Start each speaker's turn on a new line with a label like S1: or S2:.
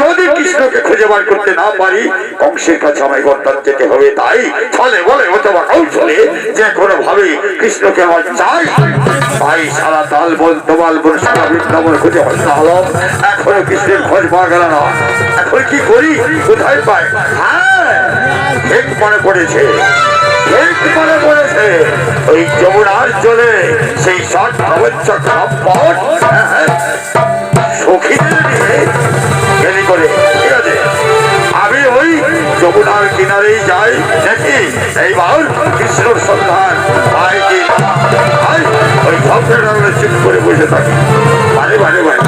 S1: যদি কৃষ্ণকে খুঁজে বার করতে না পারি, কংসের কাছে আমায় গন্তার যেতে হবে তাই ফলে বলে অথবা কৌশলে যে কোনো ভাবে কৃষ্ণকে আমার চাই। তাই সারা তাল বল তোমাল বল, সারা বৃন্দাবন খুঁজে হত্যা হলো। এখনও কৃষ্ণের খোঁজ পাওয়া গেল না। এখন কি করি? কোথায় পাই? হ্যাঁ মনে পড়েছে। ওই যমুনার জলে সেই শট অবচ্ছ খাপট সখীদের নিয়ে করে। ঠিক আছে? আমি ওই যমুনার কিনারেই যাই। দেখি এইবার কৃষ্ণর সন্ধান। ভাই কি? ভাই, ওই ভক্তের চুপ করে বসে থাকি। বারে বারে বারে